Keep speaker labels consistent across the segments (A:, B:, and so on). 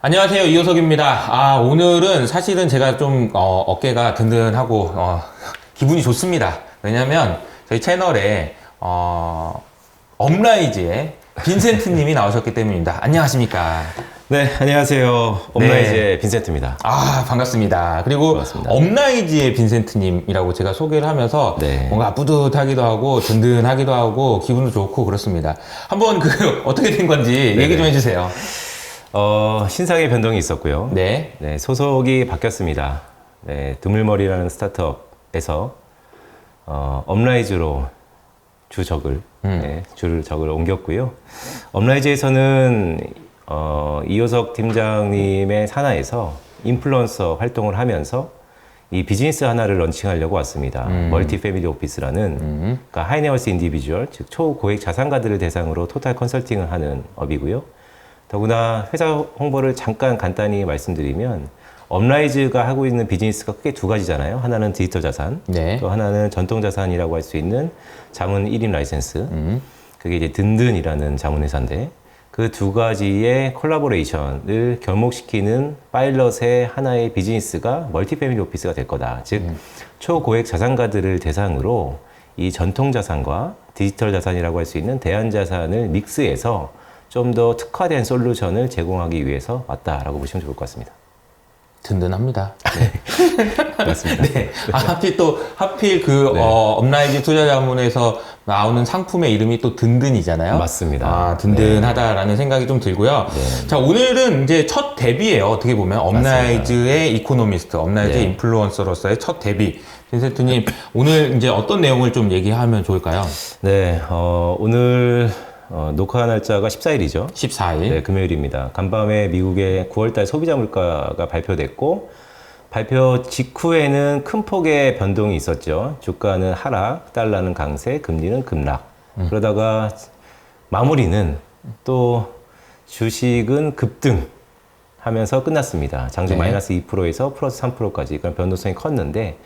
A: 안녕하세요 이호석입니다. 아 오늘은 사실은 제가 좀 어, 어깨가 든든하고 어, 기분이 좋습니다. 왜냐하면 저희 채널에 어, 업라이즈의 빈센트 님이 나오셨기 때문입니다. 안녕하십니까?
B: 네, 안녕하세요. 업라이즈의 빈센트입니다.
A: 아 반갑습니다. 그리고
B: 반갑습니다.
A: 업라이즈의 빈센트 님이라고 제가 소개를 하면서
B: 네.
A: 뭔가 뿌듯하기도 하고 든든하기도 하고 기분도 좋고 그렇습니다. 한번 그 어떻게 된 건지 얘기 좀 해주세요.
B: 어, 신상의 변동이 있었고요.
A: 네.
B: 네, 소속이 바뀌었습니다. 네, 드물머리라는 스타트업에서 어, 업라이즈로 주적을,
A: 음.
B: 네, 주를 적을 옮겼고요. 업라이즈에서는 어, 이호석 팀장님의 산하에서 인플루언서 활동을 하면서 이 비즈니스 하나를 런칭하려고 왔습니다. 멀티 패밀리 오피스라는
A: 음.
B: 그러니까 하이네어스 인디비주얼, 즉 초고액 자산가들을 대상으로 토탈 컨설팅을 하는 업이고요. 더구나 회사 홍보를 잠깐 간단히 말씀드리면 업라이즈가 하고 있는 비즈니스가 크게 두 가지잖아요. 하나는 디지털 자산,
A: 네.
B: 또 하나는 전통 자산이라고 할 수 있는 자문 1인 라이센스.
A: 음.
B: 그게 이제 든든이라는 자문회사인데 그 두 가지의 콜라보레이션을 결목시키는 파일럿의 하나의 비즈니스가 멀티패밀리 오피스가 될 거다. 즉 초고액 자산가들을 대상으로 이 전통 자산과 디지털 자산이라고 할 수 있는 대안 자산을 믹스해서 좀 더 특화된 솔루션을 제공하기 위해서 왔다라고 보시면 좋을 것 같습니다.
A: 든든합니다.
B: 맞습니다.
A: 네. 아, 하필 또, 하필 그,
B: 네.
A: 어, 업라이즈 투자자문에서 나오는 상품의 이름이 또 든든이잖아요.
B: 맞습니다.
A: 아, 든든하다라는 생각이 좀 들고요.
B: 네.
A: 자, 오늘은 이제 첫 데뷔예요. 어떻게 보면. 업라이즈의 이코노미스트, 업라이즈
B: 네.
A: 인플루언서로서의 첫 데뷔. 빈센트님, 오늘 이제 어떤 내용을 좀 얘기하면 좋을까요?
B: 네, 어, 오늘 어, 녹화 날짜가 14일이죠.
A: 14일.
B: 네, 금요일입니다. 간밤에 미국의 9월달 소비자 물가가 발표됐고 발표 직후에는 큰 폭의 변동이 있었죠. 주가는 하락, 달러는 강세, 금리는 급락. 그러다가 마무리는 또 주식은 급등 하면서 끝났습니다. 장중
A: 네.
B: 마이너스 2%에서 플러스 3%까지 그런 변동성이 컸는데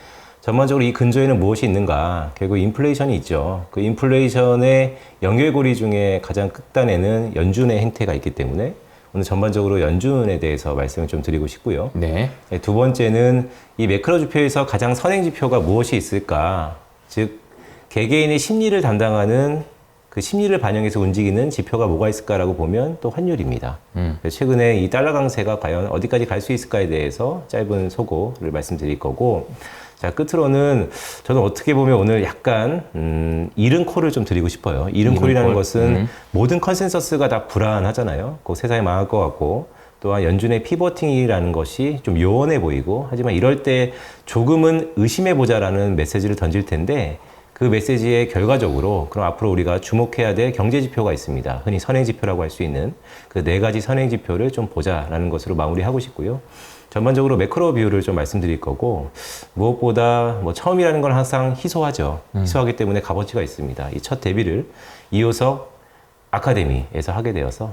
B: 전반적으로 이 근저에는 무엇이 있는가? 결국 인플레이션이 있죠. 그 인플레이션의 연결고리 중에 가장 끝단에는 연준의 행태가 있기 때문에 오늘 전반적으로 연준에 대해서 말씀을 좀 드리고 싶고요.
A: 네.
B: 네, 두 번째는 이 매크로 지표에서 가장 선행 지표가 무엇이 있을까? 즉 개개인의 심리를 담당하는 그 심리를 반영해서 움직이는 지표가 뭐가 있을까라고 보면 또 환율입니다.
A: 음.
B: 최근에 이 달러 강세가 과연 어디까지 갈 수 있을까에 대해서 짧은 소고를 말씀드릴 거고 자 끝으로는 저는 어떻게 보면 오늘 약간 음, 이른 콜을 좀 드리고 싶어요. 이른
A: 이른
B: 콜이라는
A: 콜?
B: 것은
A: 음.
B: 모든 컨센서스가 다 불안하잖아요. 그 세상이 망할 것 같고 또한 연준의 피버팅이라는 것이 좀 요원해 보이고 하지만 이럴 때 조금은 의심해 보자라는 메시지를 던질 텐데 그 메시지의 결과적으로 그럼 앞으로 우리가 주목해야 될 경제 지표가 있습니다. 흔히 선행 지표라고 할 수 있는 그 네 가지 선행 지표를 좀 보자라는 것으로 마무리하고 싶고요. 전반적으로 매크로 비율을 좀 말씀드릴 거고 무엇보다 뭐 처음이라는 건 항상 희소하죠. 희소하기 때문에 값어치가 있습니다. 이 첫 데뷔를 이호석 아카데미에서 하게 되어서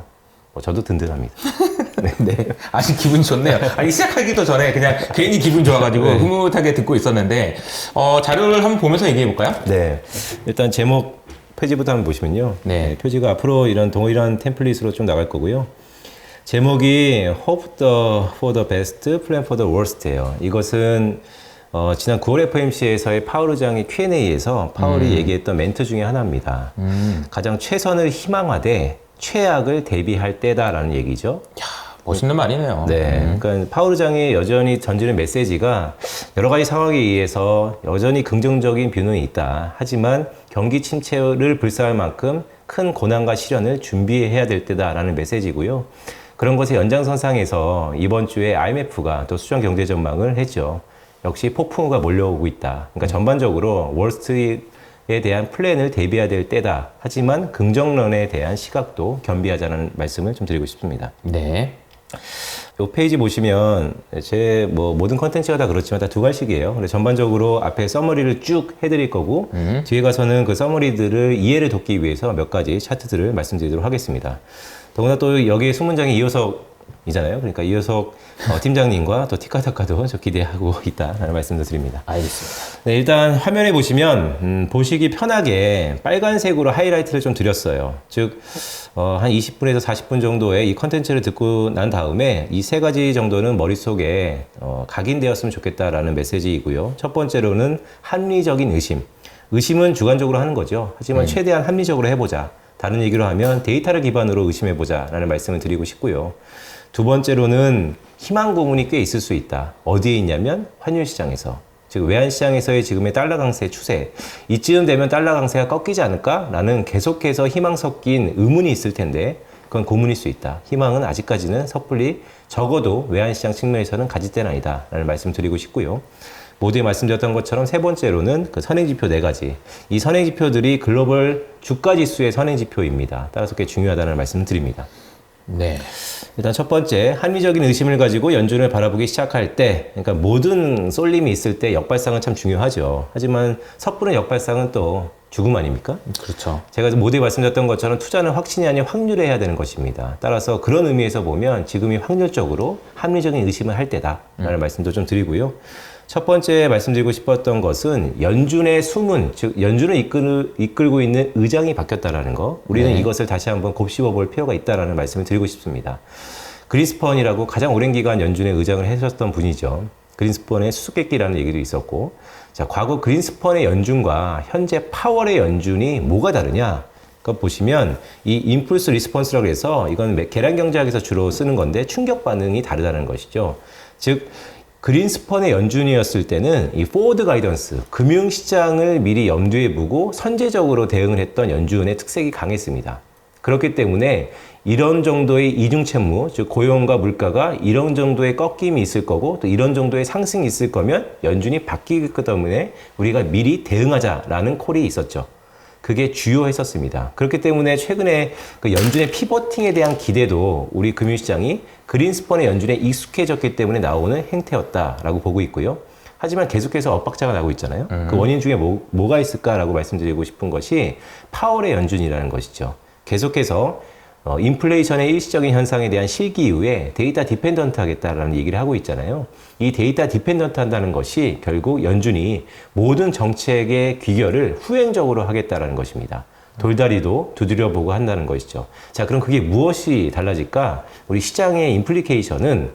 B: 뭐 저도 든든합니다.
A: 네. 아주 기분 좋네요. 아니, 시작하기도 전에 그냥 괜히 기분 좋아가지고
B: 네.
A: 흐뭇하게 듣고 있었는데, 어, 자료를 한번 보면서 얘기해 볼까요?
B: 네. 일단 제목 표지부터 한번 보시면요.
A: 네.
B: 표지가 앞으로 이런 동일한 템플릿으로 좀 나갈 거고요. 제목이 Hope the, for the best, plan for the worst예요. 이것은 어, 지난 9월 FMC에서의 파울 의장의 Q&A에서 파울이 얘기했던 멘트 중에 하나입니다.
A: 음.
B: 가장 최선을 희망하되 최악을 대비할 때다라는 얘기죠.
A: 멋있는 말이네요.
B: 네. 그러니까 파울 의장이 여전히 던지는 메시지가 여러 가지 상황에 의해서 여전히 긍정적인 변론이 있다. 하지만 경기 침체를 불사할 만큼 큰 고난과 시련을 준비해야 될 때다라는 메시지고요. 그런 것의 연장선상에서 이번 주에 IMF가 또 수정 경제 전망을 했죠. 역시 폭풍우가 몰려오고 있다. 그러니까 전반적으로 월스트리트에 대한 플랜을 대비해야 될 때다. 하지만 긍정론에 대한 시각도 겸비하자는 말씀을 좀 드리고 싶습니다.
A: 네.
B: 이 페이지 보시면 제 뭐 모든 컨텐츠가 다 그렇지만 다두 가지씩이에요. 근데 전반적으로 앞에 서머리를 쭉 해드릴 거고 뒤에 가서는 그 서머리들을 이해를 돕기 위해서 몇 가지 차트들을 말씀드리도록 하겠습니다. 더구나 또 여기에 수문장에 이어서 이잖아요. 그러니까 이효석 어, 팀장님과 또 티카타카도 저 기대하고 있다라는 말씀도 드립니다.
A: 알겠습니다.
B: 네, 일단 화면에 보시면 음, 보시기 편하게 빨간색으로 하이라이트를 좀 드렸어요. 즉, 어, 한 20분에서 40분 정도의 이 컨텐츠를 듣고 난 다음에 이 세 가지 정도는 머릿속에 어, 각인되었으면 좋겠다라는 메시지이고요. 첫 번째로는 합리적인 의심. 의심은 주관적으로 하는 거죠. 하지만 최대한 합리적으로 해보자. 다른 얘기로 하면 데이터를 기반으로 의심해 보자라는 말씀을 드리고 싶고요. 두 번째로는 희망 고문이 꽤 있을 수 있다. 어디에 있냐면 환율 시장에서. 즉 외환 시장에서의 지금의 달러 강세 추세 이쯤 되면 달러 강세가 꺾이지 않을까라는 계속해서 희망 섞인 의문이 있을 텐데 그건 고문일 수 있다. 희망은 아직까지는 섣불리 적어도 외환 시장 측면에서는 가질 때는 아니다라는 말씀 드리고 싶고요. 모두에 말씀드렸던 것처럼 세 번째로는 그 선행지표 네 가지. 이 선행지표들이 글로벌 주가 지수의 선행지표입니다. 따라서 꽤 중요하다는 말씀을 드립니다.
A: 네.
B: 일단 첫 번째 합리적인 의심을 가지고 연준을 바라보기 시작할 때 그러니까 모든 쏠림이 있을 때 역발상은 참 중요하죠 하지만 섣부른 역발상은 또 죽음 아닙니까?
A: 그렇죠.
B: 제가 모두에 말씀드렸던 것처럼 투자는 확신이 아닌 확률에 해야 되는 것입니다 따라서 그런 의미에서 보면 지금이 확률적으로 합리적인 의심을 할 때다라는 말씀도 좀 드리고요 첫 번째 말씀드리고 싶었던 것은 연준의 수문, 즉 연준을 이끌, 이끌고 있는 의장이 바뀌었다라는 거. 우리는
A: 네.
B: 이것을 다시 한번 곱씹어 볼 필요가 있다라는 말씀을 드리고 싶습니다. 그린스펀이라고 가장 오랜 기간 연준의 의장을 해주셨던 분이죠. 그린스펀의 수수께끼라는 얘기도 있었고, 자 과거 그린스펀의 연준과 현재 파월의 연준이 뭐가 다르냐? 그 보시면 이 임플스 리스폰스라고 해서 이건 계량 경제학에서 주로 쓰는 건데 충격 반응이 다르다는 것이죠. 즉 그린스펀의 연준이었을 때는 이 포워드 가이던스, 금융시장을 미리 염두에 두고 선제적으로 대응을 했던 연준의 특색이 강했습니다. 그렇기 때문에 이런 정도의 이중채무, 즉 고용과 물가가 이런 정도의 꺾임이 있을 거고 또 이런 정도의 상승이 있을 거면 연준이 바뀌기 때문에 우리가 미리 대응하자라는 콜이 있었죠. 그게 주요했었습니다. 그렇기 때문에 최근에 그 연준의 피버팅에 대한 기대도 우리 금융시장이 그린스펀의 연준에 익숙해졌기 때문에 나오는 행태였다라고 보고 있고요. 하지만 계속해서 엇박자가 나고 있잖아요. 그 원인 중에 뭐, 뭐가 있을까라고 말씀드리고 싶은 것이 파월의 연준이라는 것이죠. 계속해서 어, 인플레이션의 일시적인 현상에 대한 실기 이후에 데이터 디펜던트 하겠다라는 얘기를 하고 있잖아요. 이 데이터 디펜던트 한다는 것이 결국 연준이 모든 정책의 귀결을 후행적으로 하겠다라는 것입니다. 돌다리도 두드려 보고 한다는 것이죠. 자, 그럼 그게 무엇이 달라질까? 우리 시장의 임플리케이션은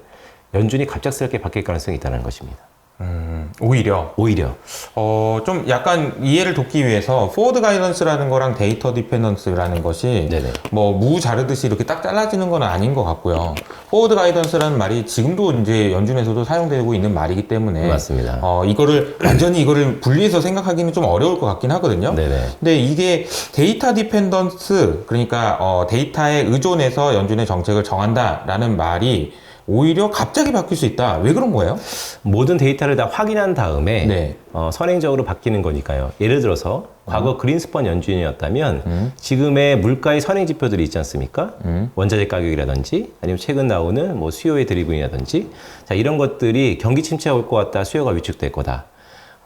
B: 연준이 갑작스럽게 바뀔 가능성이 있다는 것입니다.
A: 음, 오히려
B: 오히려
A: 어, 좀 약간 이해를 돕기 위해서 포워드 가이던스라는 거랑 데이터 디펜던스라는 것이
B: 네네.
A: 뭐 무 자르듯이 이렇게 딱 잘라지는 건 아닌 것 같고요. 포워드 가이던스라는 말이 지금도 이제 연준에서도 사용되고 있는 말이기 때문에
B: 맞습니다.
A: 어, 이거를 완전히 이거를 분리해서 생각하기는 좀 어려울 것 같긴 하거든요.
B: 네네.
A: 근데 이게 데이터 디펜던스 그러니까 어, 데이터에 의존해서 연준의 정책을 정한다라는 말이 오히려 갑자기 바뀔 수 있다. 왜 그런 거예요?
B: 모든 데이터를 다 확인한 다음에
A: 네.
B: 어, 선행적으로 바뀌는 거니까요. 예를 들어서 과거 그린스펀 연준이었다면
A: 음.
B: 지금의 물가의 선행 지표들이 있지 않습니까?
A: 음.
B: 원자재 가격이라든지 아니면 최근 나오는 뭐 수요의 드리븐이라든지 자 이런 것들이 경기 침체가 올 것 같다, 수요가 위축될 거다.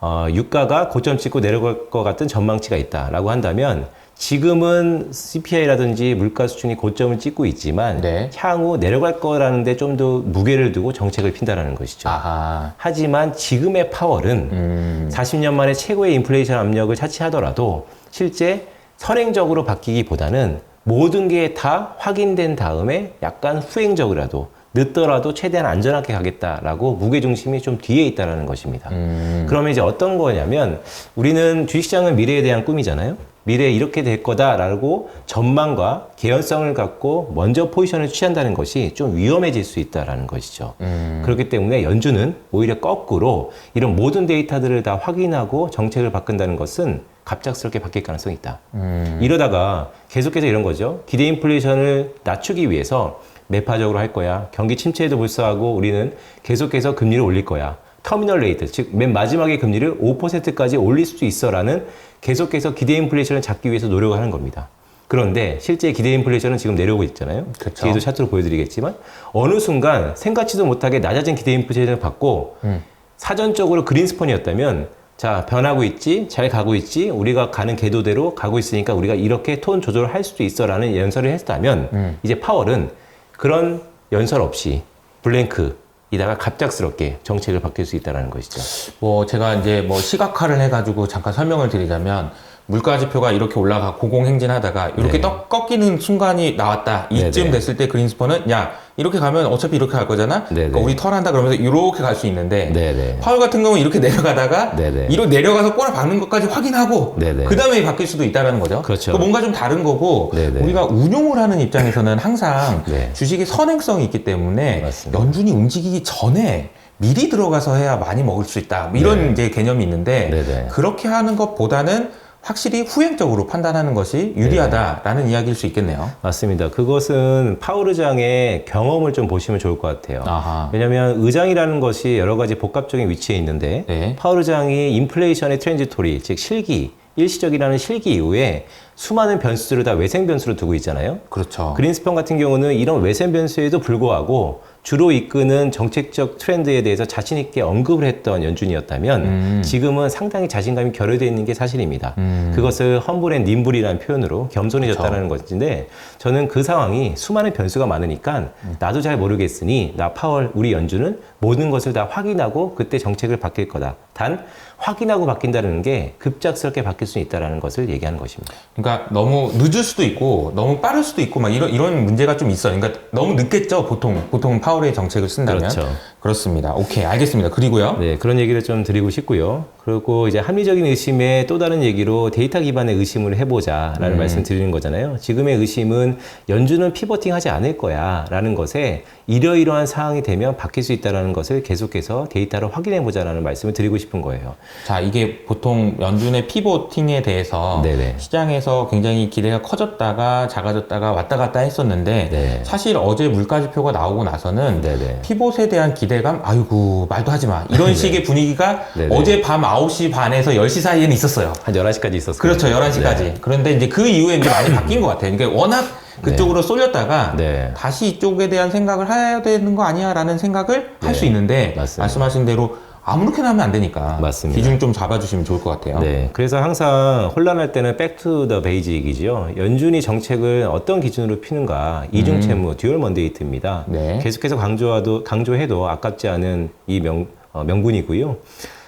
B: 어, 유가가 고점 찍고 내려갈 것 같은 전망치가 있다라고 한다면 지금은 CPI라든지 물가 수준이 고점을 찍고 있지만
A: 네.
B: 향후 내려갈 거라는데 좀 더 무게를 두고 정책을 핀다라는 것이죠.
A: 아하.
B: 하지만 지금의 파월은
A: 음.
B: 40년 만에 최고의 인플레이션 압력을 차치하더라도 실제 선행적으로 바뀌기보다는 모든 게 다 확인된 다음에 약간 후행적이라도 늦더라도 최대한 안전하게 가겠다라고 무게중심이 좀 뒤에 있다는 것입니다.
A: 음.
B: 그러면 이제 어떤 거냐면 우리는 주식시장은 미래에 대한 꿈이잖아요. 미래에 이렇게 될 거다라고 전망과 개연성을 갖고 먼저 포지션을 취한다는 것이 좀 위험해질 수 있다라는 것이죠.
A: 음.
B: 그렇기 때문에 연준은 오히려 거꾸로 이런 모든 데이터들을 다 확인하고 정책을 바꾼다는 것은 갑작스럽게 바뀔 가능성이 있다.
A: 음.
B: 이러다가 계속해서 이런 거죠. 기대 인플레이션을 낮추기 위해서 매파적으로 할 거야. 경기 침체에도 불구하고 우리는 계속해서 금리를 올릴 거야. 터미널 레이트, 즉 맨 마지막에 금리를 5%까지 올릴 수 있어라는 계속해서 기대 인플레이션을 잡기 위해서 노력을 하는 겁니다. 그런데 실제 기대 인플레이션은 지금 내려오고 있잖아요.
A: 그쵸.
B: 뒤에도 차트로 보여드리겠지만 어느 순간 생각지도 못하게 낮아진 기대 인플레이션을 받고
A: 음.
B: 사전적으로 그린스펀이었다면 자 변하고 있지 잘 가고 있지 우리가 가는 궤도대로 가고 있으니까 우리가 이렇게 톤 조절을 할 수도 있어라는 연설을 했다면
A: 음.
B: 이제 파월은 그런 연설 없이 블랭크 이다가 갑작스럽게 정책을 바뀔 수 있다는 것이죠.
A: 뭐 제가 이제 뭐 시각화를 해가지고 잠깐 설명을 드리자면 물가 지표가 이렇게 올라가 고공행진하다가 이렇게
B: 네.
A: 떡 꺾이는 순간이 나왔다. 이쯤
B: 네네.
A: 됐을 때 그린스펀은 야 이렇게 가면 어차피 이렇게 갈 거잖아. 그러니까 우리 털한다 그러면서 이렇게 갈 수 있는데
B: 네네.
A: 파월 같은 경우는 이렇게 내려가다가
B: 네네.
A: 이렇게 내려가서 꼬라 박는 것까지 확인하고. 그 다음에 바뀔 수도 있다라는 거죠.
B: 그렇죠.
A: 그 뭔가 좀 다른 거고
B: 네네.
A: 우리가 운용을 하는 입장에서는 항상
B: 네.
A: 주식의 선행성이 있기 때문에
B: 맞습니다.
A: 연준이 움직이기 전에 미리 들어가서 해야 많이 먹을 수 있다. 뭐 이런
B: 네.
A: 이제 개념이 있는데
B: 네네.
A: 그렇게 하는 것보다는 확실히 후행적으로 판단하는 것이 유리하다라는
B: 네.
A: 이야기일 수 있겠네요.
B: 맞습니다. 그것은 파월 의장의 경험을 좀 보시면 좋을 것 같아요.
A: 아하.
B: 왜냐하면 의장이라는 것이 여러 가지 복합적인 위치에 있는데
A: 네.
B: 파월 의장이 인플레이션의 트랜지토리 즉 실기 일시적이라는 실기 이후에 수많은 변수들을 다 외생 변수로 두고 있잖아요.
A: 그렇죠.
B: 그린스펀 같은 경우는 이런 외생 변수에도 불구하고 주로 이끄는 정책적 트렌드에 대해서 자신 있게 언급을 했던 연준이었다면
A: 음.
B: 지금은 상당히 자신감이 결여되어 있는 게 사실입니다.
A: 음.
B: 그것을 험블 앤 님블이라는 표현으로 겸손해졌다는 것인데 저는 그 상황이 수많은 변수가 많으니까 나도 잘 모르겠으니 나 파월 우리 연준은 모든 것을 다 확인하고 그때 정책을 바뀔 거다. 단 확인하고 바뀐다는 게 급작스럽게 바뀔 수 있다는 것을 얘기하는 것입니다.
A: 그러니까 너무 늦을 수도 있고 너무 빠를 수도 있고 막 이런 이런 문제가 좀 있어요. 그러니까 너무 늦겠죠. 보통 보통 파월의 정책을 쓴다면
B: 그렇죠.
A: 습니다 오케이 알겠습니다. 그리고요.
B: 네, 그런 얘기를 좀 드리고 싶고요. 그리고 이제 합리적인 의심의 또 다른 얘기로 데이터 기반의 의심을 해보자라는 말씀 드리는 거잖아요. 지금의 의심은 연준은 피버팅 하지 않을 거야 라는 것에 이러이러한 상황이 되면 바뀔 수 있다는 것을 계속해서 데이터로 확인해 보자라는 말씀을 드리고 싶은 거예요.
A: 자 이게 보통 연준의 피보팅에 대해서
B: 네네.
A: 시장에서 굉장히 기대가 커졌다가 작아졌다가 왔다 갔다 했었는데
B: 네.
A: 사실 어제 물가 지표가 나오고 나서는
B: 네네.
A: 피봇에 대한 기대 감 아이고 말도 하지 마 이런 식의 분위기가
B: 네네.
A: 어제 밤 9시 반에서 10시 사이에는 있었어요.
B: 한 11시까지 있었어요.
A: 그렇죠 11시까지
B: 네.
A: 그런데 이제 그 이후에 이제 많이 바뀐 것 같아요. 그러니까 워낙 그쪽으로 쏠렸다가
B: 네.
A: 다시 이쪽에 대한 생각을 해야 되는 거 아니야 라는 생각을 할수 있는데
B: 맞습니다.
A: 말씀하신 대로 아무렇게나 하면 안 되니까
B: 맞습니다.
A: 기준 좀 잡아주시면 좋을 것 같아요.
B: 네, 그래서 항상 혼란할 때는 백투 더 베이직이지요. 연준이 정책을 어떤 기준으로 피는가 이중 채무 듀얼 먼데이트입니다.
A: 음. 네.
B: 계속해서 강조하도 강조해도 아깝지 않은 이 명, 어, 명분이고요.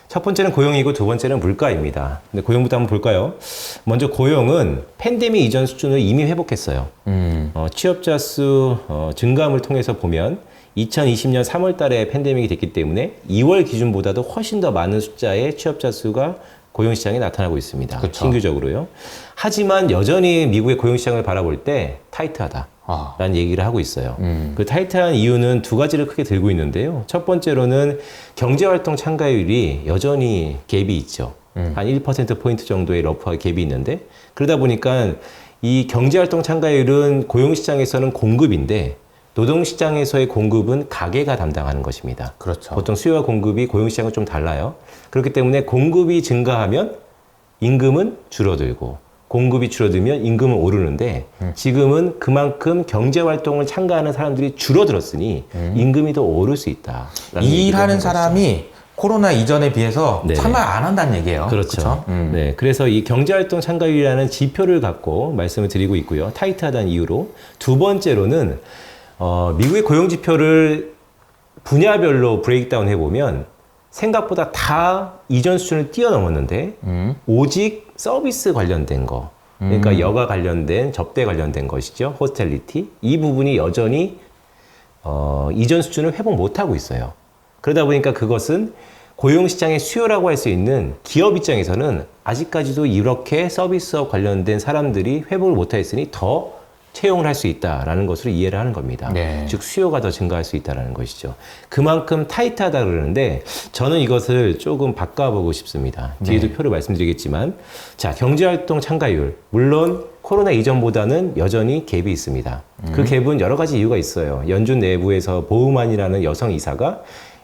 B: 첫 번째는 고용이고 두 번째는 물가입니다. 근데 고용부터 한번 볼까요? 먼저 고용은 팬데믹 이전 수준을 이미 회복했어요.
A: 음,
B: 어, 취업자 수 어, 증감을 통해서 보면 2020년 3월 달에 팬데믹이 됐기 때문에 2월 기준보다도 훨씬 더 많은 숫자의 취업자 수가 고용시장에 나타나고 있습니다.
A: 그쵸.
B: 신규적으로요. 하지만 여전히 미국의 고용시장을 바라볼 때 타이트하다.
A: 아,
B: 라는 얘기를 하고 있어요.
A: 음.
B: 그 타이트한 이유는 두 가지를 크게 들고 있는데요. 첫 번째로는 경제활동 참가율이 여전히 갭이 있죠.
A: 음.
B: 한 1%포인트 정도의 러프하게 갭이 있는데 그러다 보니까 이 경제활동 참가율은 고용시장에서는 공급인데 노동시장에서의 공급은 가계가 담당하는 것입니다.
A: 그렇죠.
B: 보통 수요와 공급이 고용시장은 좀 달라요. 그렇기 때문에 공급이 증가하면 임금은 줄어들고 공급이 줄어들면 임금은 오르는데 지금은 그만큼 경제 활동을 참가하는 사람들이 줄어들었으니 임금이 더 오를 수 있다.
A: 일하는 사람이 코로나 이전에 비해서
B: 네.
A: 참여 안 한다는 얘기예요.
B: 그렇죠.
A: 음.
B: 네, 그래서 이 경제활동 참가율이라는 지표를 갖고 말씀을 드리고 있고요. 타이트하다는 이유로 두 번째로는 어, 미국의 고용 지표를 분야별로 브레이크다운 해보면 생각보다 다 이전 수준을 뛰어넘었는데
A: 음.
B: 오직 서비스 관련된 거, 그러니까 여가 관련된 접대 관련된 것이죠. 호스텔리티 이 부분이 여전히 어, 이전 수준을 회복 못하고 있어요. 그러다 보니까 그것은 고용시장의 수요라고 할 수 있는 기업 입장에서는 아직까지도 이렇게 서비스와 관련된 사람들이 회복을 못하였으니 더 채용을 할 수 있다라는 것으로 이해를 하는 겁니다.
A: 네.
B: 즉 수요가 더 증가할 수 있다는 것이죠. 그만큼 타이트하다 그러는데 저는 이것을 조금 바꿔보고 싶습니다. 뒤에도
A: 네.
B: 표를 말씀드리겠지만 자 경제활동 참가율 물론 코로나 이전보다는 여전히 갭이 있습니다. 그 갭은 여러 가지 이유가 있어요. 연준 내부에서 보우만이라는 여성 이사가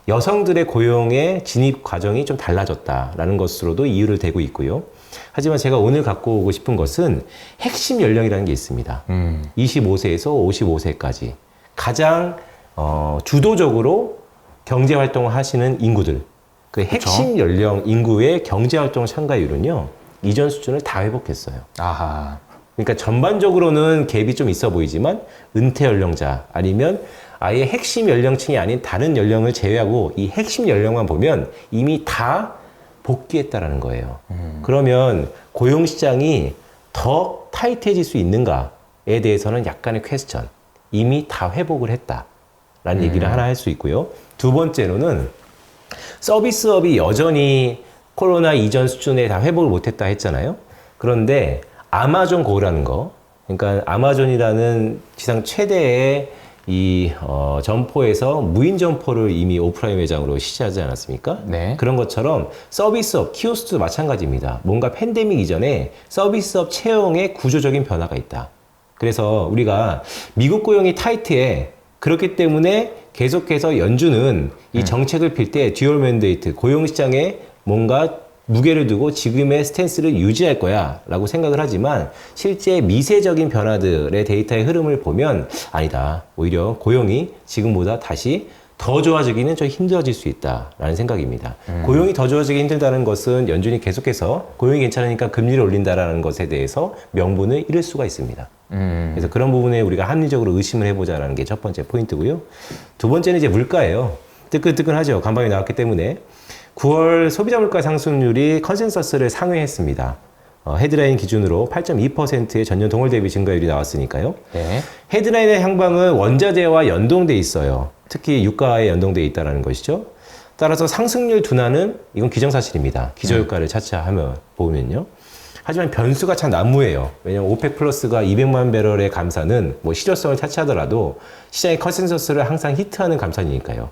B: 여성들의 고용의 진입 과정이 좀 달라졌다라는 것으로도 이유를 대고 있고요. 하지만 제가 오늘 갖고 오고 싶은 것은 핵심 연령이라는 게 있습니다.
A: 음.
B: 25세에서 55세까지 가장 어, 주도적으로 경제 활동을 하시는 인구들 그 핵심 연령 인구의 경제 활동 참가율은요 이전 수준을 다 회복했어요.
A: 아하.
B: 그러니까 전반적으로는 갭이 좀 있어 보이지만 은퇴 연령자 아니면 아예 핵심 연령층이 아닌 다른 연령을 제외하고 이 핵심 연령만 보면 이미 다 복귀했다라는 거예요. 그러면 고용 시장이 더 타이트해질 수 있는가에 대해서는 약간의 퀘스천. 이미 다 회복을 했다라는 얘기를 하나 할 수 있고요. 두 번째로는 서비스업이 여전히 코로나 이전 수준에 다 회복을 못했다 했잖아요. 그런데 아마존 고라는 거, 그러니까 아마존이라는 지상 최대의 이 어, 점포에서 무인 점포를 이미 오프라인 매장으로 시작하지 않았습니까?
A: 네.
B: 그런 것처럼 서비스업, 키오스도 마찬가지입니다. 뭔가 팬데믹 이전에 서비스업 채용에 구조적인 변화가 있다. 그래서 우리가 미국 고용이 타이트해 그렇기 때문에 계속해서 연준은 이 정책을 필 때 듀얼 맨데이트 고용 시장에 뭔가 무게를 두고 지금의 스탠스를 유지할 거야 라고 생각을 하지만 실제 미세적인 변화들의 데이터의 흐름을 보면 아니다. 오히려 고용이 지금보다 다시 더 좋아지기는 좀 힘들어질 수 있다라는 생각입니다. 고용이 더 좋아지기 힘들다는 것은 연준이 계속해서 고용이 괜찮으니까 금리를 올린다라는 것에 대해서 명분을 잃을 수가 있습니다.
A: 음.
B: 그래서 그런 부분에 우리가 합리적으로 의심을 해보자라는 게 첫 번째 포인트고요. 두 번째는 이제 물가예요. 뜨끈뜨끈하죠. 간밤에 나왔기 때문에 9월 소비자 물가 상승률이 컨센서스를 상회했습니다. 어, 헤드라인 기준으로 8.2%의 전년 동월 대비 증가율이 나왔으니까요.
A: 네.
B: 헤드라인의 향방은 원자재와 연동돼 있어요. 특히 유가에 연동돼 있다는 것이죠. 따라서 상승률 둔화는 이건 기정사실입니다. 기저유가를 차치하면 보면요. 하지만 변수가 참 난무해요. 왜냐하면 오펙 플러스가 200만 배럴의 감사는 뭐 실효성을 차치하더라도 시장의 컨센서스를 항상 히트하는 감산이니까요.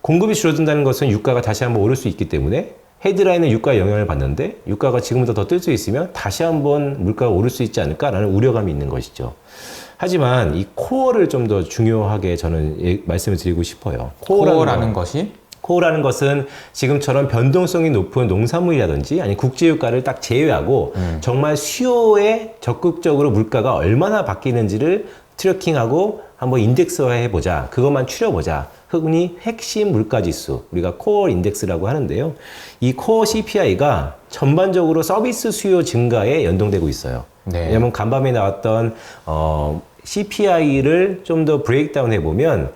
B: 공급이 줄어든다는 것은 유가가 다시 한번 오를 수 있기 때문에 헤드라인은 유가에 영향을 받는데 유가가 지금보다 더 뜰 수 있으면 다시 한번 물가가 오를 수 있지 않을까라는 우려감이 있는 것이죠. 하지만 이 코어를 좀 더 중요하게 저는 예- 말씀을 드리고 싶어요.
A: 코어라는 것이
B: 코어라는 것은 지금처럼 변동성이 높은 농산물이라든지 아니 국제유가를 딱 제외하고 정말 수요에 적극적으로 물가가 얼마나 바뀌는지를 트래킹하고 한번 인덱스화해 보자. 그것만 추려보자. 흔히 핵심 물가 지수, 우리가 코어 인덱스라고 하는데요. 이 코어 CPI가 전반적으로 서비스 수요 증가에 연동되고 있어요.
A: 네.
B: 왜냐하면 간밤에 나왔던 어, CPI를 좀 더 브레이크다운 해보면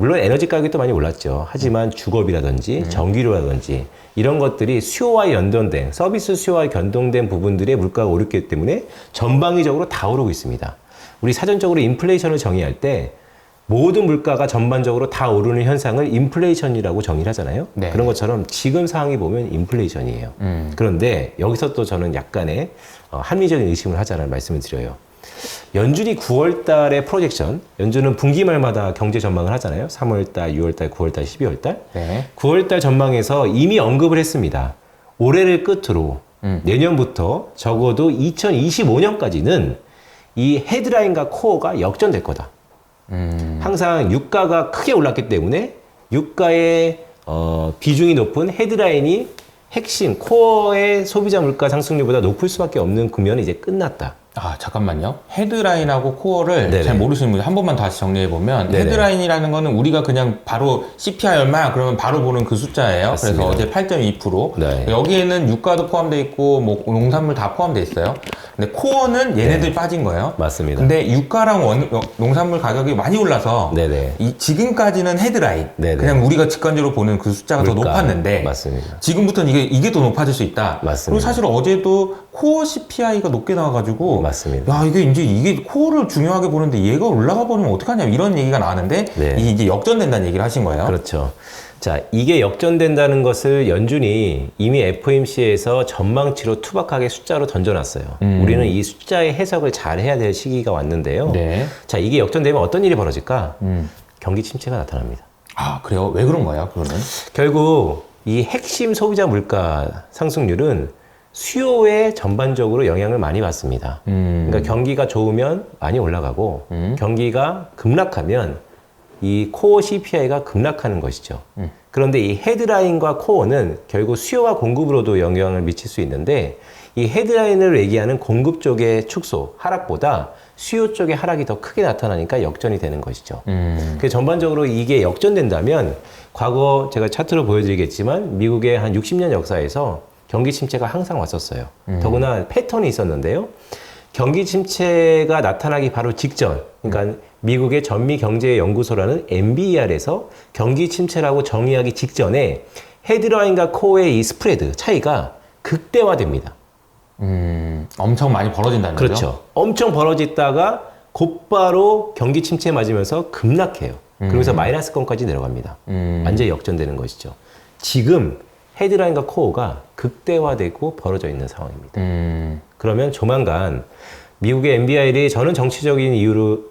B: 물론 에너지 가격도 많이 올랐죠. 하지만 주거비라든지 전기료라든지 이런 것들이 수요와 연동된 서비스 수요와 연동된 부분들의 물가가 오르기 때문에 전방위적으로 다 오르고 있습니다. 우리 사전적으로 인플레이션을 정의할 때 모든 물가가 전반적으로 다 오르는 현상을 인플레이션이라고 정의를 하잖아요.
A: 네.
B: 그런 것처럼 지금 상황이 보면 인플레이션이에요.
A: 음.
B: 그런데 여기서 또 저는 약간의 어, 합리적인 의심을 하자는 말씀을 드려요. 연준이 9월 달에 프로젝션, 연준은 분기말마다 경제 전망을 하잖아요. 3월 달, 6월 달, 9월 달, 12월 달.
A: 네.
B: 9월 달 전망에서 이미 언급을 했습니다. 올해를 끝으로
A: 음.
B: 내년부터 적어도 2025년까지는 이 헤드라인과 코어가 역전될 거다.
A: 음.
B: 항상 유가가 크게 올랐기 때문에 유가의 어, 비중이 높은 헤드라인이 핵심 코어의 소비자 물가 상승률보다 높을 수밖에 없는 국면이 이제 끝났다.
A: 아 잠깐만요. 헤드라인하고 코어를
B: 네네.
A: 잘 모르시는 분들 한 번만 다시 정리해 보면. 헤드라인이라는 거는 우리가 그냥 바로 CPI 얼마야 그러면 바로 보는 그 숫자예요.
B: 맞습니다.
A: 그래서 어제 8.2%
B: 네.
A: 여기에는 유가도 포함되어 있고 뭐 농산물 다 포함되어 있어요. 근데 코어는 얘네들 빠진 거예요.
B: 맞습니다.
A: 근데 유가랑 원- 어, 농산물 가격이 많이 올라서
B: 네네.
A: 이 지금까지는 헤드라인
B: 네네.
A: 그냥 우리가 직관적으로 보는 그 숫자가 더
B: 물가.
A: 높았는데
B: 맞습니다.
A: 지금부터는 이게 이게 더 높아질 수 있다.
B: 맞습니다.
A: 그리고 사실 어제도 코어 CPI가 높게 나와가지고
B: 맞습니다.
A: 야 이게 이제 이게 코어를 중요하게 보는데 얘가 올라가 버리면 어떡하냐 이런 얘기가 나왔는데
B: 네.
A: 이게 이제 역전된다는 얘기를 하신 거예요.
B: 그렇죠. 자, 이게 역전된다는 것을 연준이 이미 FOMC에서 전망치로 투박하게 숫자로 던져놨어요.
A: 음.
B: 우리는 이 숫자의 해석을 잘 해야 될 시기가 왔는데요.
A: 네.
B: 자, 이게 역전되면 어떤 일이 벌어질까?
A: 음.
B: 경기 침체가 나타납니다.
A: 아 그래요? 왜 그런 거예요? 그거는?
B: 결국 이 핵심 소비자 물가 상승률은 수요에 전반적으로 영향을 많이 받습니다.
A: 음.
B: 그러니까 경기가 좋으면 많이 올라가고
A: 음.
B: 경기가 급락하면 이 코어 CPI가 급락하는 것이죠.
A: 음.
B: 그런데 이 헤드라인과 코어는 결국 수요와 공급으로도 영향을 미칠 수 있는데 이 헤드라인을 얘기하는 공급 쪽의 축소, 하락보다 수요 쪽의 하락이 더 크게 나타나니까 역전이 되는 것이죠.
A: 음.
B: 그 전반적으로 이게 역전된다면 과거 제가 차트로 보여드리겠지만 미국의 한 60년 역사에서 경기 침체가 항상 왔었어요. 더구나 패턴이 있었는데요. 경기 침체가 나타나기 바로 직전, 그러니까 미국의 전미경제연구소라는 MBER에서 경기 침체라고 정의하기 직전에 헤드라인과 코어의 이 스프레드 차이가 극대화됩니다.
A: 음, 엄청 많이 벌어진다는 거죠.
B: 그렇죠. 엄청 벌어졌다가 곧바로 경기 침체 맞으면서 급락해요. 그러면서 마이너스권까지 내려갑니다.
A: 음.
B: 완전히 역전되는 것이죠. 지금 헤드라인과 코어가 극대화되고 벌어져 있는 상황입니다.
A: 음,
B: 그러면 조만간 미국의 MBI이 저는 정치적인 이유로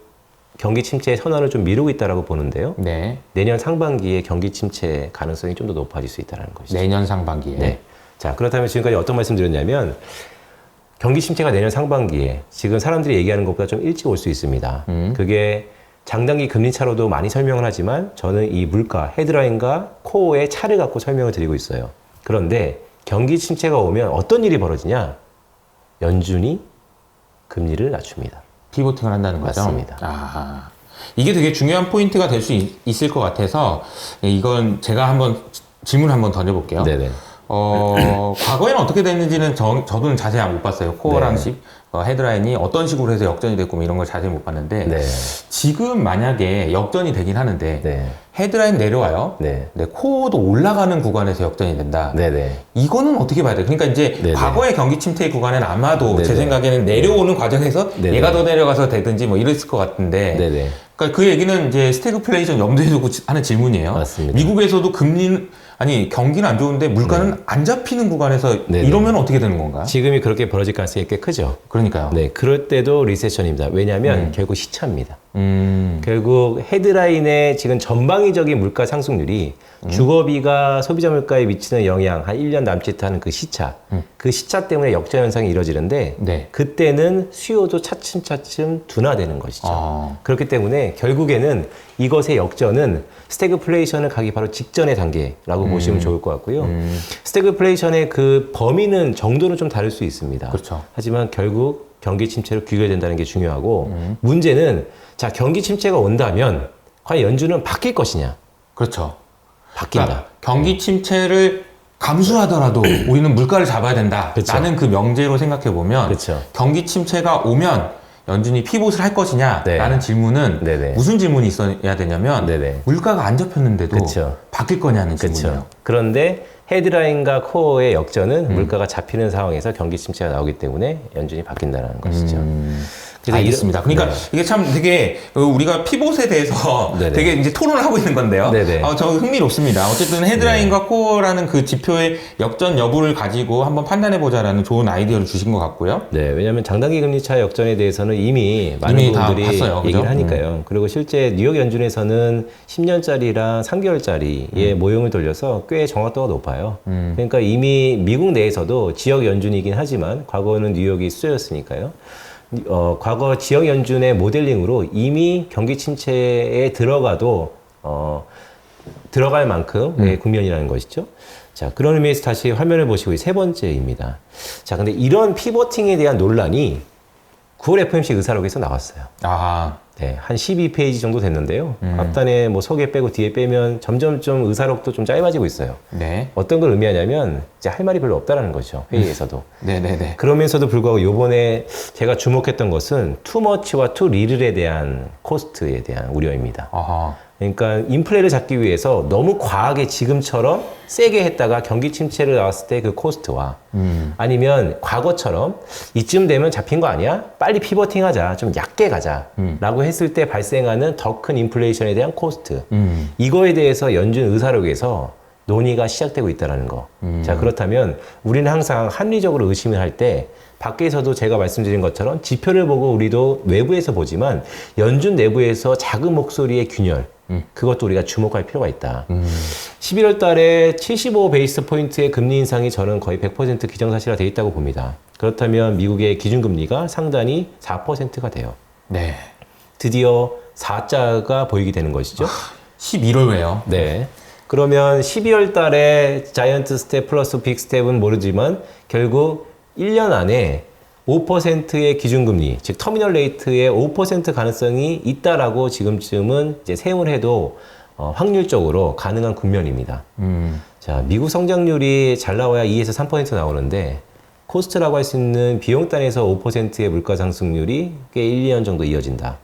B: 경기 침체 선언을 좀 미루고 있다라고 보는데요.
A: 네.
B: 내년 상반기에 경기 침체 가능성이 좀 더 높아질 수 있다는 것이죠.
A: 내년 상반기에.
B: 네. 자, 그렇다면 지금까지 어떤 말씀 드렸냐면 경기 침체가 내년 상반기에 지금 사람들이 얘기하는 것보다 좀 일찍 올 수 있습니다.
A: 음.
B: 그게 장단기 금리 차로도 많이 설명을 하지만 저는 이 물가 헤드라인과 코어의 차를 갖고 설명을 드리고 있어요. 그런데 경기 침체가 오면 어떤 일이 벌어지냐? 연준이 금리를 낮춥니다.
A: 피보팅을 한다는 거죠.
B: 맞습니다.
A: 아, 이게 되게 중요한 포인트가 될 수 있을 것 같아서 이건 제가 한번 질문 한번 던져볼게요.
B: 네네.
A: 어, 과거에는 어떻게 됐는지는 저, 저도 자세히 못 봤어요. 코어랑
B: 네.
A: 시, 어, 헤드라인이 어떤 식으로 해서 역전이 됐고 뭐 이런 걸 자세히 못 봤는데
B: 네.
A: 지금 만약에 역전이 되긴 하는데
B: 네.
A: 헤드라인 내려와요.
B: 네.
A: 네, 코어도 올라가는 구간에서 역전이 된다.
B: 네 네.
A: 이거는 어떻게 봐야 돼요? 그러니까 이제
B: 네 네.
A: 과거의 경기 침체 구간은 아마도 제
B: 네네.
A: 생각에는 내려오는 과정에서
B: 네 네.
A: 얘가 더 내려가서 되든지 뭐 이랬을 것 같은데
B: 네 네.
A: 그러니까 그 얘기는 이제 스태그플레이션 염두에 두고 하는 질문이에요.
B: 맞습니다.
A: 미국에서도 금리는 아니 경기는 안 좋은데 물가는 안 잡히는 구간에서
B: 네. 네네.
A: 이러면 어떻게 되는 건가?
B: 지금이 그렇게 벌어질 가능성이 꽤 크죠.
A: 그러니까요.
B: 네. 그럴 때도 리세션입니다. 왜냐하면 결국 시차입니다.
A: 음,
B: 결국 헤드라인의 지금 전방위적인 물가 상승률이 주거비가 소비자 물가에 미치는 영향 한 1년 남짓하는 그 시차 그 시차 때문에 역전 현상이 이루어지는데
A: 네.
B: 그때는 수요도 차츰차츰 둔화되는 것이죠.
A: 아.
B: 그렇기 때문에 결국에는 이것의 역전은 스태그플레이션을 가기 바로 직전의 단계라고
A: 음.
B: 보시면 좋을 것 같고요. 스태그플레이션의 그 범위는 정도는 좀 다를 수 있습니다.
A: 그렇죠.
B: 하지만 결국 경기 침체로 귀결된다는 게 중요하고
A: 음.
B: 문제는 자 경기 침체가 온다면 과연 연준은 바뀔 것이냐?
A: 그렇죠.
B: 바뀐다.
A: 그러니까 경기 침체를 감수하더라도 우리는 물가를 잡아야 된다.
B: 그쵸.
A: 라는 그 명제로 생각해 보면
B: 그쵸.
A: 경기 침체가 오면 연준이 피봇을 할 것이냐?
B: 네.
A: 라는 질문은
B: 네네.
A: 무슨 질문이 있어야 되냐면
B: 네네.
A: 물가가 안 잡혔는데도
B: 그쵸.
A: 바뀔 거냐는 질문이에요.
B: 그렇죠. 그런데 헤드라인과 코어의 역전은
A: 음.
B: 물가가 잡히는 상황에서 경기 침체가 나오기 때문에 연준이 바뀐다는 것이죠.
A: 음, 알겠습니다. 그러니까
B: 네.
A: 이게 참 되게 어, 우리가 피봇에 대해서
B: 네네.
A: 되게 이제 토론을 하고 있는 건데요.
B: 네네.
A: 어, 저 흥미롭습니다. 어쨌든 헤드라인과 코어라는 그 지표의 역전 여부를 가지고 한번 판단해 보자라는 좋은 아이디어를 주신 것 같고요.
B: 네, 왜냐하면 장단기 금리 차 역전에 대해서는 이미 많은
A: 이미 다
B: 분들이
A: 봤어요? 음.
B: 얘기를 하니까요. 그리고 실제 뉴욕 연준에서는 10년짜리랑 3개월짜리의
A: 음.
B: 모형을 돌려서 꽤 정확도가 높아요. 그러니까 이미 미국 내에서도 지역 연준이긴 하지만 과거는 뉴욕이 수요였으니까요. 어, 과거 지역 연준의 모델링으로 이미 경기 침체에 들어가도 어, 들어갈 만큼의 국면이라는 것이죠. 자, 그런 의미에서 다시 화면을 보시고 이세 번째입니다. 자, 근데 이런 피버팅에 대한 논란이 9월 FMC 의사록에서 나왔어요.
A: 아,
B: 네, 한 12페이지 정도 됐는데요.
A: 음.
B: 앞단에 뭐 소개 빼고 뒤에 빼면 점점 좀 의사록도 좀 짧아지고 있어요.
A: 네.
B: 어떤 걸 의미하냐면 이제 할 말이 별로 없다라는 거죠. 회의에서도.
A: 네네네.
B: 그러면서도 불구하고 요번에 제가 주목했던 것은 투머치와 투리를에 대한 코스트에 대한 우려입니다.
A: 아하.
B: 그러니까 인플레를 잡기 위해서 너무 과하게 지금처럼 세게 했다가 경기 침체를 나왔을 때 그 코스트와
A: 음.
B: 아니면 과거처럼 이쯤 되면 잡힌 거 아니야? 빨리 피버팅 하자. 좀 얕게 가자. 라고 했을 때 발생하는 더 큰 인플레이션에 대한 코스트.
A: 음.
B: 이거에 대해서 연준 의사록에서 논의가 시작되고 있다는 거. 자, 그렇다면 우리는 항상 합리적으로 의심을 할 때 밖에서도 제가 말씀드린 것처럼 지표를 보고 우리도 외부에서 보지만 연준 내부에서 작은 목소리의 균열. 그것도 우리가 주목할 필요가 있다. 11월 달에 75 베이스 포인트의 금리 인상이 저는 거의 100% 기정사실화 돼 있다고 봅니다. 그렇다면 미국의 기준금리가 상단이 4%가 돼요.
A: 네.
B: 드디어 4자가 보이게 되는 것이죠.
A: 11월 왜요?
B: 네. 그러면 12월 달에 자이언트 스텝 플러스 빅 스텝은 모르지만 결국 1년 안에 5%의 기준금리, 즉 터미널 레이트의 5% 가능성이 있다라고 지금쯤은 이제 세움을 해도 어, 확률적으로 가능한 국면입니다.
A: 음.
B: 자, 미국 성장률이 잘 나와야 2에서 3% 나오는데 코스트라고 할 수 있는 비용 단에서 5%의 물가 상승률이 꽤 1, 2년 정도 이어진다.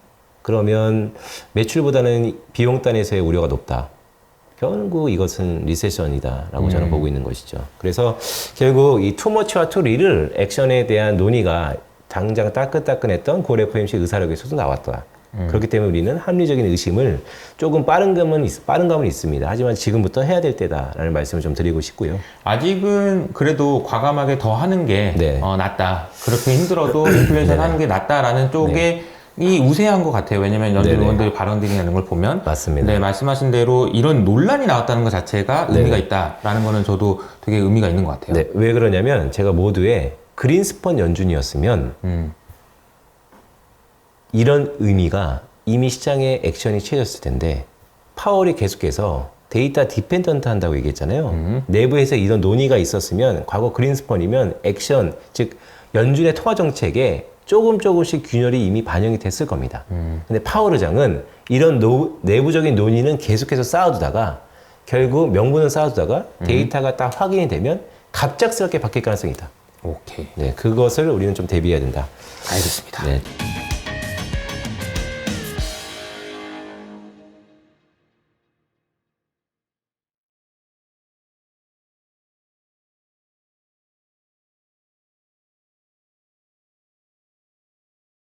B: 그러면 매출보다는 비용 단에서의 우려가 높다. 결국 이것은 리세션이다라고 저는 보고 있는 것이죠. 그래서 결국 이 투머치와 투리를 액션에 대한 논의가 당장 따끈따끈했던 고레 FMC 의사력에서도 나왔다. 그렇기 때문에 우리는 합리적인 의심을 조금 빠른 감은 있, 빠른 감은 있습니다. 하지만 지금부터 해야 될 때다라는 말씀을 좀 드리고 싶고요.
A: 아직은 그래도 과감하게 더 하는 게
B: 네.
A: 어, 낫다. 그렇게 힘들어도 인플레이션 하는 게 낫다라는 쪽에 이 우세한 것 같아요. 왜냐면 연준
B: 네네.
A: 의원들 발언들이나 이런 걸 보면
B: 맞습니다.
A: 네, 말씀하신 대로 이런 논란이 나왔다는 것 자체가 의미가
B: 네네.
A: 있다라는 거는 저도 되게 의미가 있는 것 같아요.
B: 네, 왜 그러냐면 제가 모두에 그린스펀 연준이었으면
A: 음,
B: 이런 의미가 이미 시장에 액션이 취해졌을 텐데 파월이 계속해서 데이터 디펜던트 한다고 얘기했잖아요. 내부에서 이런 논의가 있었으면 과거 그린스펀이면 액션 즉 연준의 통화 정책에 조금 조금씩 균열이 이미 반영이 됐을 겁니다. 근데 파월 의장은 이런 노- 내부적인 논의는 계속해서 쌓아두다가 결국 명분은 쌓아두다가 데이터가 딱 확인이 되면 갑작스럽게 바뀔 가능성이 있다.
A: 오케이.
B: 네, 그것을 우리는 좀 대비해야 된다.
A: 알겠습니다.
B: 네.